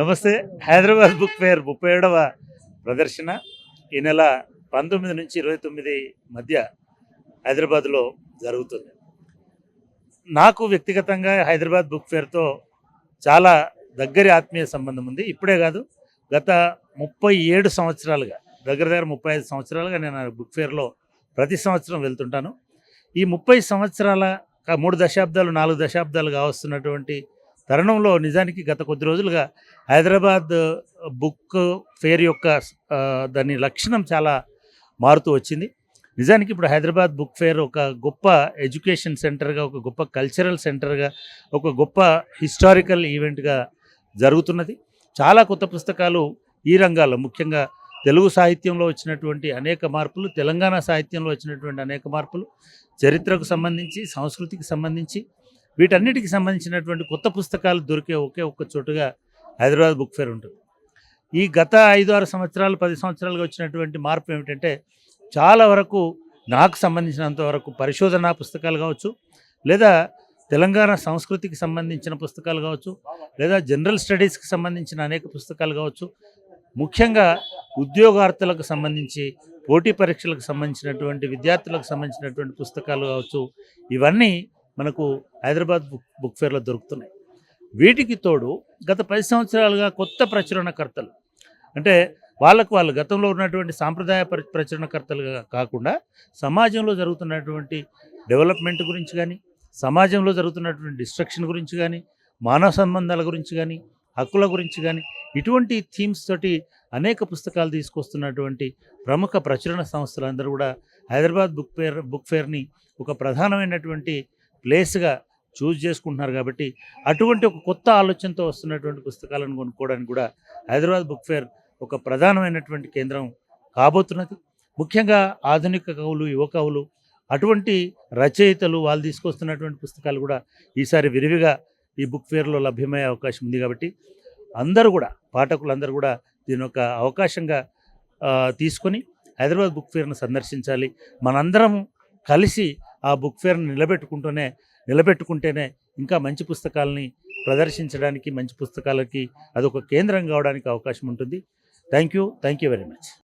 నమస్తే. Hyderabad book fair ముప్పై ఏడవ ప్రదర్శన. ఈ నెల పంతొమ్మిది నుంచి ఇరవై తొమ్మిది మధ్య హైదరాబాద్లో జరుగుతుంది. నాకు వ్యక్తిగతంగా హైదరాబాద్ బుక్ ఫేర్తో చాలా దగ్గరి ఆత్మీయ సంబంధం ఉంది. ఇప్పుడే కాదు గత ముప్పై ఏడు సంవత్సరాలుగా దగ్గర దగ్గర ముప్పై ఐదు సంవత్సరాలుగా నేను బుక్ ఫేర్లో ప్రతి సంవత్సరం వెళ్తుంటాను. ఈ ముప్పై సంవత్సరాల మూడు దశాబ్దాలు నాలుగు దశాబ్దాలు కావస్తున్నటువంటి తరుణంలో నిజానికి గత కొద్ది రోజులుగా హైదరాబాద్ బుక్ ఫేర్ యొక్క దాని లక్షణం చాలా మారుతూ వచ్చింది. నిజానికి ఇప్పుడు హైదరాబాద్ బుక్ ఫేర్ ఒక గొప్ప ఎడ్యుకేషన్ సెంటర్గా ఒక గొప్ప కల్చరల్ సెంటర్గా ఒక గొప్ప హిస్టారికల్ ఈవెంట్గా జరుగుతున్నది. చాలా కొత్త పుస్తకాలు ఈ రంగాల్లో ముఖ్యంగా తెలుగు సాహిత్యంలో వచ్చినటువంటి అనేక మార్పులు తెలంగాణ సాహిత్యంలో వచ్చినటువంటి అనేక మార్పులు చరిత్రకు సంబంధించి సంస్కృతికి సంబంధించి వీటన్నిటికి సంబంధించినటువంటి కొత్త పుస్తకాలు దొరికే ఒకే ఒక్క చోటుగా హైదరాబాద్ బుక్ ఫేర్ ఉంటుంది. ఈ గత ఐదు ఆరు సంవత్సరాలు పది సంవత్సరాలుగా వచ్చినటువంటి మార్పు ఏమిటంటే చాలా వరకు నాకు సంబంధించినంత వరకు పరిశోధనా పుస్తకాలు కావచ్చు లేదా తెలంగాణ సంస్కృతికి సంబంధించిన పుస్తకాలు కావచ్చు లేదా జనరల్ స్టడీస్కి సంబంధించిన అనేక పుస్తకాలు కావచ్చు ముఖ్యంగా ఉద్యోగార్థులకు సంబంధించి పోటీ పరీక్షలకు సంబంధించినటువంటి విద్యార్థులకు సంబంధించినటువంటి పుస్తకాలు కావచ్చు ఇవన్నీ మనకు హైదరాబాద్ బుక్ బుక్ ఫేర్లో దొరుకుతున్నాయి. వీటికి తోడు గత పది సంవత్సరాలుగా కొత్త ప్రచురణకర్తలు. అంటే వాళ్ళకు వాళ్ళు గతంలో ఉన్నటువంటి సాంప్రదాయ ప్ర ప్రచురణకర్తలుగా కాకుండా సమాజంలో జరుగుతున్నటువంటి డెవలప్మెంట్ గురించి కానీ సమాజంలో జరుగుతున్నటువంటి డిస్ట్రక్షన్ గురించి కానీ మానవ సంబంధాల గురించి కానీ హక్కుల గురించి కానీ ఇటువంటి థీమ్స్ తోటి అనేక పుస్తకాలు తీసుకొస్తున్నటువంటి ప్రముఖ ప్రచురణ సంస్థలందరూ కూడా హైదరాబాద్ బుక్ ఫేర్ బుక్ ఫేర్ని ఒక ప్రధానమైనటువంటి ప్లేస్గా చూజ్ చేసుకుంటున్నారు కాబట్టి అటువంటి ఒక కొత్త ఆలోచనతో వస్తున్నటువంటి పుస్తకాలను కొనుక్కోవడానికి కూడా హైదరాబాద్ బుక్ ఫేర్ ఒక ప్రధానమైనటువంటి కేంద్రం కాబోతున్నది. ముఖ్యంగా ఆధునిక కవులు యువ కవులు అటువంటి రచయితలు వాళ్ళు తీసుకొస్తున్నటువంటి పుస్తకాలు కూడా ఈసారి విరివిగా ఈ బుక్ ఫేర్లో లభ్యమయ్యే అవకాశం ఉంది కాబట్టి అందరూ కూడా పాఠకులందరూ కూడా దీని ఒక అవకాశంగా తీసుకొని హైదరాబాద్ బుక్ ఫేర్ను సందర్శించాలి. మనందరం కలిసి ఆ బుక్ ఫేర్ని నిలబెట్టుకుంటూనే నిలబెట్టుకుంటేనే ఇంకా మంచి పుస్తకాలని ప్రదర్శించడానికి మంచి పుస్తకాలకి అదొక కేంద్రం కావడానికి అవకాశం ఉంటుంది. Thank you. Thank you very much.